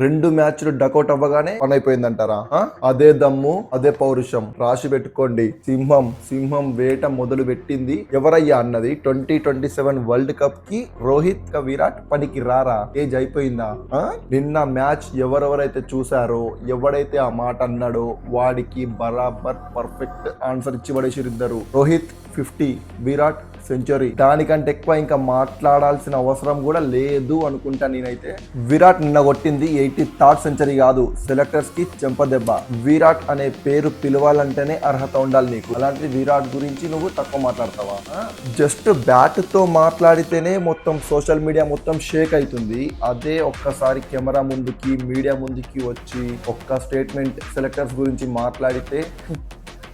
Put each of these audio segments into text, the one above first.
రెండు మ్యాచ్లు డకౌట్ అవ్వగానే పని అయిపోయిందంటారా? అదే దమ్ము అదే పౌరుషం. రాసి పెట్టుకోండి. సింహం సింహం వేట మొదలు పెట్టింది ఎవరయ్యా అన్నది ట్వంటీ ట్వంటీ సెవెన్ వరల్డ్ కప్కి రోహిత్ క విరాట్ పనికి రారా? ఏజ్ అయిపోయిందా? నిన్న మ్యాచ్ ఎవరెవరైతే చూసారో ఎవడైతే ఆ మాట అన్నాడో వాడికి బరాబర్ పర్ఫెక్ట్ ఆన్సర్ ఇచ్చి పడేసి ఇద్దరు. Rohit fifty Virat century. దానికంటే ఎక్కువ ఇంకా మాట్లాడాల్సిన అవసరం కూడా లేదు అనుకుంటా నేనైతే. విరాట్ నిన్న కొట్టింది ఎయిటీ థర్డ్ సెంచరీ కాదు సెలెక్టర్స్కి చెంపదెబ్బ విరాట్ అనే పేరు పిలవాలంటేనే అర్హత ఉండాలి నీకు. అలాంటి విరాట్ గురించి నువ్వు తక్కువ మాట్లాడతావా? జస్ట్ బ్యాట్తో మాట్లాడితేనే మొత్తం సోషల్ మీడియా మొత్తం షేక్ అవుతుంది అదే ఒక్కసారి కెమెరా ముందుకి మీడియా ముందుకి వచ్చి ఒక్క స్టేట్మెంట్ సెలెక్టర్స్ గురించి మాట్లాడితే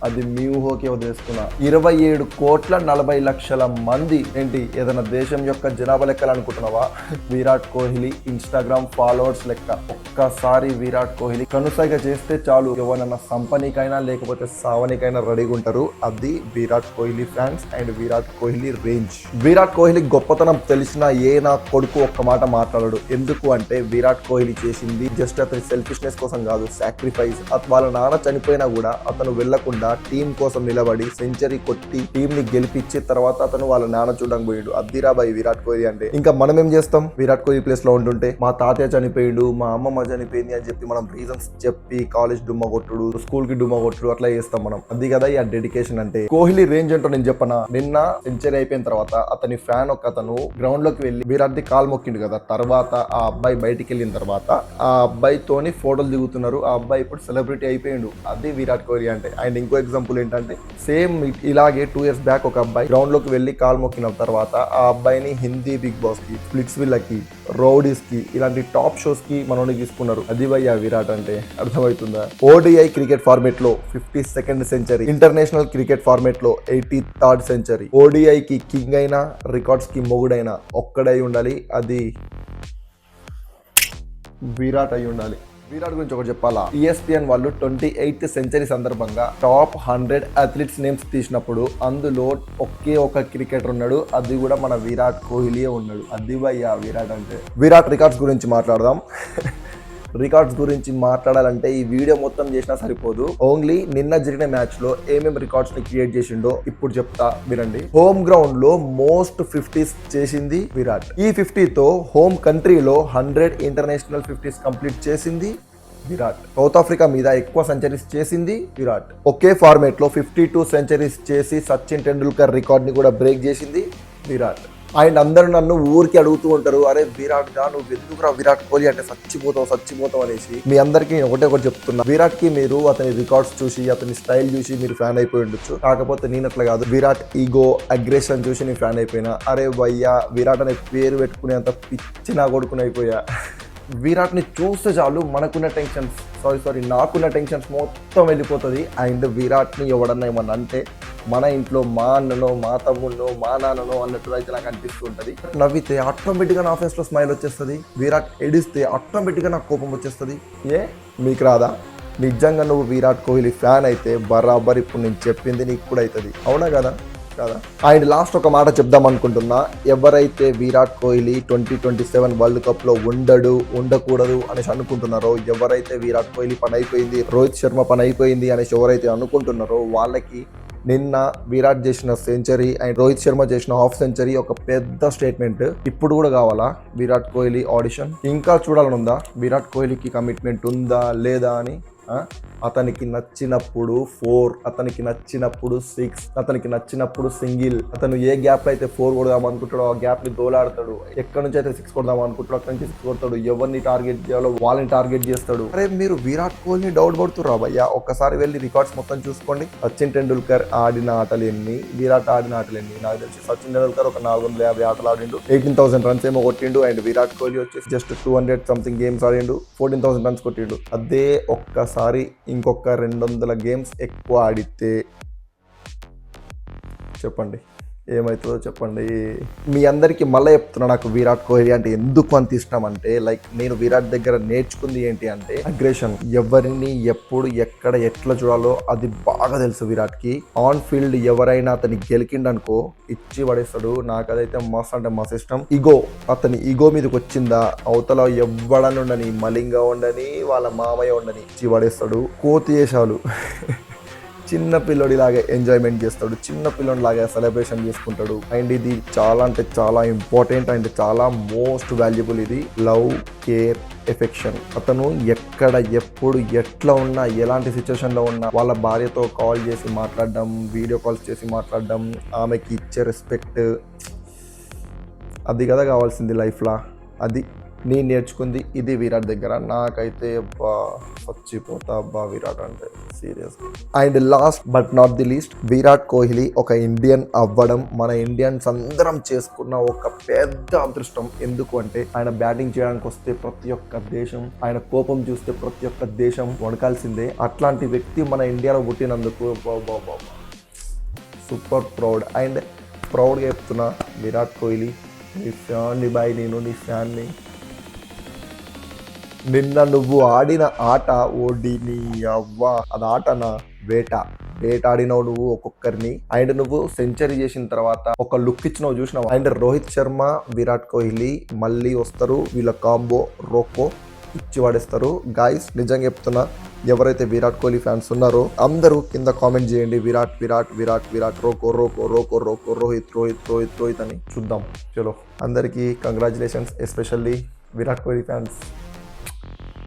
అది మీ ఊహోకే వదిలేసుకున్నా ఇరవై ఏడు కోట్ల నలభై లక్షల మంది. ఏంటి? ఏదైనా దేశం యొక్క జనాభా లెక్కలు అనుకుంటున్నావా? విరాట్ కోహ్లీ ఇన్స్టాగ్రామ్ ఫాలోవర్స్ లెక్క. ఒక్కసారి విరాట్ కోహ్లీ కనుసైగా చేస్తే చాలు. ఎవరైనా సంపనీకైనా లేకపోతే సావనికైనా రెడీగా ఉంటారు. అది Virat Kohli fans and Virat Kohli range. Virat Kohli గొప్పతనం తెలిసిన ఏ నా కొడుకు ఒక్క మాట మాట్లాడడు. ఎందుకు అంటే విరాట్ కోహ్లీ చేసింది జస్ట్ అతని సెల్ఫిష్నెస్ కోసం కాదు సాక్రిఫైస్ వాళ్ళ నాన్న చనిపోయినా కూడా అతను వెళ్ళకుండా టీం కోసం నిలబడి సెంచరీ కొట్టి టీం ని గెలిపించి తర్వాత అతను వాళ్ళ నాన్న చూడడానికి పోయాడు. అద్దిరాబాయ్ విరాట్ కోహ్లీ అంటే. ఇంకా మనం ఏం చేస్తాం? విరాట్ కోహ్లీ ప్లేస్లో ఉంటుంటే మా తాతయ్య చనిపోయాడు మా అమ్మమ్మ చనిపోయింది అని చెప్పి మనం రీజన్స్ చెప్పి కాలేజ్ డుమ్మ కొట్టుడు స్కూల్కి డుమ్మ కొట్టుడు అట్లా చేస్తాం మనం. అది కదా ఈ డెడికేషన్ అంటే. కోహ్లీ రేంజ్ ఏంటో నేను చెప్పనా? నిన్న సెంచరీ అయిపోయిన తర్వాత అతని ఫ్యాన్ ఒక అతను గ్రౌండ్లోకి వెళ్ళి విరాట్ ది కాల్ మొక్కిండు కదా. తర్వాత ఆ అబ్బాయి బయటికి వెళ్ళిన తర్వాత ఆ అబ్బాయితోని ఫోటోలు దిగుతున్నారు. ఆ అబ్బాయి ఇప్పుడు సెలబ్రిటీ అయిపోయిండు. అది విరాట్ కోహ్లీ అంటే. అండ్ ఇంకో ఎగ్జాంపుల్ ఏంటంటే సేమ్ ఇలాగే టూ ఇయర్స్ బ్యాక్ ఒక అబ్బాయి గ్రౌండ్లోకి వెళ్ళి కాల్ మొక్కిన తర్వాత ఆ అబ్బాయిని హిందీ బిగ్ బాస్కి ఫ్లిక్స్ విల్లకి రౌడీస్కి ఇలాంటి టాప్ షోస్కి మనోని తీసుకున్నారు. అది భయ్యా విరాట్ అంటే అర్థమవుతుందా? ODI cricket ఫార్మేట్లో fifty second century international cricket ఫార్మేట్లో eighty third century ODI కి కింగ్ అయినా రికార్డ్స్కి మొగుడైనా ఒక్కడై ఉండాలి. అది విరాట్ అయి ఉండాలి. విరాట్ గురించి ఒకటి చెప్పాలా? ఈఎస్పిఎన్ వాళ్ళు ట్వంటీ ఎయిత్ సెంచరీ సందర్భంగా టాప్ హండ్రెడ్ అథ్లీట్స్ నేమ్స్ తీసినప్పుడు అందులో ఒకే ఒక క్రికెటర్ ఉన్నాడు. అది కూడా మన విరాట్ కోహ్లీయే ఉన్నాడు. అది భయ్యా విరాట్ అంటే. విరాట్ రికార్డ్స్ గురించి మాట్లాడదాం. రికార్డ్స్ గురించి మాట్లాడాలంటే ఈ వీడియో మొత్తం చేసినా సరిపోదు. ఓన్లీ నిన్న జరిగిన మ్యాచ్లో ఏమేమి రికార్డ్స్ని క్రియేట్ చేసిండో ఇప్పుడు చెప్తా వినండి. హోమ్ గ్రౌండ్లో మోస్ట్ ఫిఫ్టీస్ చేసింది విరాట్. ఈ ఫిఫ్టీతో హోమ్ కంట్రీలో హండ్రెడ్ ఇంటర్నేషనల్ ఫిఫ్టీస్ కంప్లీట్ చేసింది విరాట్. సౌత్ ఆఫ్రికా మీద ఎక్కువ సెంచరీస్ చేసింది విరాట్. ఒకే ఫార్మేట్లో ఫిఫ్టీ టూ సెంచరీస్ చేసి సచిన్ టెండూల్కర్ రికార్డ్ని కూడా బ్రేక్ చేసింది విరాట్. అండ్ అందరూ నన్ను ఊరికి అడుగుతూ ఉంటారు అరే విరాట్గా నువ్వు ఎందుకురా విరాట్ కోహ్లీ అంటే చచ్చిపోతావు చచ్చిపోతావు అనేసి మీ అందరికీ నేను ఒకటే ఒకటి చెప్తున్నా. విరాట్కి మీరు అతని రికార్డ్స్ చూసి అతని స్టైల్ చూసి మీరు ఫ్యాన్ అయిపోయి ఉండొచ్చు. కాకపోతే నేను అట్లా కాదు. విరాట్ ఈగో అగ్రెషన్ చూసి నేను ఫ్యాన్ అయిపోయినా. అరే వయ్యా విరాట్ అనే పేరు పెట్టుకునేంత పిచ్చి నా కొడుకుని అయిపోయా. విరాట్ని చూస్తే చాలు మనకున్న టెన్షన్స్. సారీ సారీ నాకున్న టెన్షన్స్ మొత్తం వెళ్ళిపోతుంది. అండ్ విరాట్ని ఎవడన్నా ఏమన్నా అంటే మన ఇంట్లో మా అన్ననో మా తమ్ముళ్ళో మా నాన్ననో అన్నట్టు అయితే నాకు అనిపిస్తూ ఉంటుంది. నవ్వితే ఆటోమేటిక్గా నా ఫేస్లో స్మైల్ వచ్చేస్తుంది. విరాట్ ఎడిస్తే ఆటోమేటిక్గా నాకు కోపం వచ్చేస్తుంది. ఏ? మీకు రాదా? నిజంగా నువ్వు విరాట్ కోహ్లీ ఫ్యాన్ అయితే బరాబర్ ఇప్పుడు నేను చెప్పింది నీకు కూడా అవుతుంది అవునా కదా? కదా? అండ్ లాస్ట్ ఒక మాట చెప్దాం అనుకుంటున్నా. ఎవరైతే Virat Kohli twenty twenty seven world కప్లో ఉండడు ఉండకూడదు అనేసి అనుకుంటున్నారో ఎవరైతే విరాట్ కోహ్లీ పని అయిపోయింది రోహిత్ శర్మ పని అయిపోయింది అనేసి ఎవరైతే అనుకుంటున్నారో వాళ్ళకి నిన్న విరాట్ చేసిన సెంచరీ అండ్ రోహిత్ శర్మ చేసిన హాఫ్ సెంచరీ ఒక పెద్ద స్టేట్మెంట్. ఇప్పుడు కూడా కావాలా విరాట్ కోహ్లీ ఆడిషన్? ఇంకా చూడాలని ఉందా విరాట్ కోహ్లీకి కమిట్మెంట్ ఉందా లేదా అని? అతనికి నచ్చినప్పుడు ఫోర్ అతనికి నచ్చినప్పుడు సిక్స్ అతనికి నచ్చినప్పుడు సింగిల్. అతను ఏ గ్యాప్ అయితే ఫోర్ కొడదాం అనుకుంటాడో ఆ గ్యాప్ని దోలాడతాడు. ఎక్కడి నుంచి అయితే సిక్స్ కొడదాం అనుకుంటాడో అక్కడి నుంచి సిక్స్ కొడతాడు. ఎవరిని టార్గెట్ చేయాలో వాళ్ళని టార్గెట్ చేస్తాడు. అరే మీరు విరాట్ కోహ్లీని డౌట్ పడుతురా భయ్యా? ఒక్కసారి వెళ్ళి రికార్డ్స్ మొత్తం చూసుకోండి. సచిన్ టెండూల్కర్ ఆడిన ఆటలు ఎన్ని విరాట్ ఆడిన ఆటలు ఎన్ని నాకు తెలిసి సచిన్ టెండూల్కర్ ఒక నాలుగు వందల యాభై ఆటలు ఆడిండు. ఎయిటీన్ థౌసండ్ రన్స్ ఏమో కొట్టిండు అండ్ విరాట్ కోహ్లీ వచ్చేసి just two hundred something games ఆడిండు. Fourteen thousand runs కొట్టిండు. అదే ఒక్క ఒక్కసారి ఇంకొక రెండు వందల గేమ్స్ ఎక్కువ ఆడితే చెప్పండి. ఏమవుతుందో చెప్పండి. మీ అందరికీ మళ్ళీ చెప్తున్నా నాకు విరాట్ కోహ్లీ అంటే ఎందుకు అంత ఇష్టం అంటే లైక్ నేను విరాట్ దగ్గర నేర్చుకుంది ఏంటి అంటే అగ్రెషన్. ఎవరిని ఎప్పుడు ఎక్కడ ఎట్లా చూడాలో అది బాగా తెలుసు విరాట్కి ఆన్ ఫీల్డ్ ఎవరైనా అతని గెలికిండనుకో ఇచ్చి పడేస్తాడు. నాకు అదైతే మస్త్ అంటే మస్త్ ఇష్టం. ఇగో అతని ఇగో మీదకి వచ్చిందా? అవతల ఎవ్వడని ఉండని మలింగా ఉండని వాళ్ళ మామయ్య ఉండని ఇచ్చి పడేస్తాడు. కోతి వేషాలు చిన్న పిల్లోడిలాగా ఎంజాయ్మెంట్ చేస్తాడు చిన్న పిల్లోడి లాగా సెలబ్రేషన్ చేసుకుంటాడు. అండ్ ఇది చాలా అంటే చాలా ఇంపార్టెంట్ అండ్ చాలా మోస్ట్ వాల్యుబుల్ ఇది లవ్ కేర్ ఎఫెక్షన్ అతను ఎక్కడ ఎప్పుడు ఎట్లా ఉన్నా ఎలాంటి సిచ్యువేషన్లో ఉన్నా వాళ్ళ భార్యతో కాల్ చేసి మాట్లాడడం వీడియో కాల్స్ చేసి మాట్లాడడం ఆమెకి ఇచ్చే రెస్పెక్ట్ అది కదా కావాల్సింది లైఫ్లో అది నేను నేర్చుకుంది ఇది విరాట్ దగ్గర. నాకైతే బా చచ్చిపోతా అబ్బా విరాట్ అంటే. Serious and last but not the least Virat Kohli ఒక ఇండియన్ అవ్వడం మన ఇండియన్స్ అందరం చేసుకున్న ఒక పెద్ద అదృష్టం. ఎందుకు అంటే ఆయన బ్యాటింగ్ చేయడానికి వస్తే ప్రతి ఒక్క దేశం ఆయన కోపం చూస్తే ప్రతి ఒక్క దేశం వణకాల్సిందే. అట్లాంటి వ్యక్తి మన ఇండియాలో పుట్టినందుకు సూపర్ ప్రౌడ్ అండ్ ప్రౌడ్గా చెప్తున్నా విరాట్ కోహ్లీ నీ ఫ్యాన్ని బాయ్ నేను నీ ఫ్యాన్ని నిన్న నువ్వు ఆడిన ఆట ఓడి నీ అవ్వ అది ఆటనా? వేట. వేట ఆడినావు నువ్వు ఒక్కొక్కరిని. అండ్ నువ్వు సెంచరీ చేసిన తర్వాత ఒక లుక్ ఇచ్చినావు చూసినావు? అండ్ రోహిత్ శర్మ విరాట్ కోహ్లీ మళ్ళీ వస్తారు. వీళ్ళ కాంబో రోకో ఇచ్చి వాడేస్తారు గాయస్ నిజంగా చెప్తున్నా ఎవరైతే విరాట్ కోహ్లీ ఫ్యాన్స్ ఉన్నారో అందరూ కింద కామెంట్ చేయండి. విరాట్ విరాట్ విరాట్ విరాట్ రోకో రోకో రోకో రోకో రోహిత్ రోహిత్ రోహిత్ రోహిత్ అని చూద్దాం. చలో. అందరికీ congratulations especially Virat Kohli fans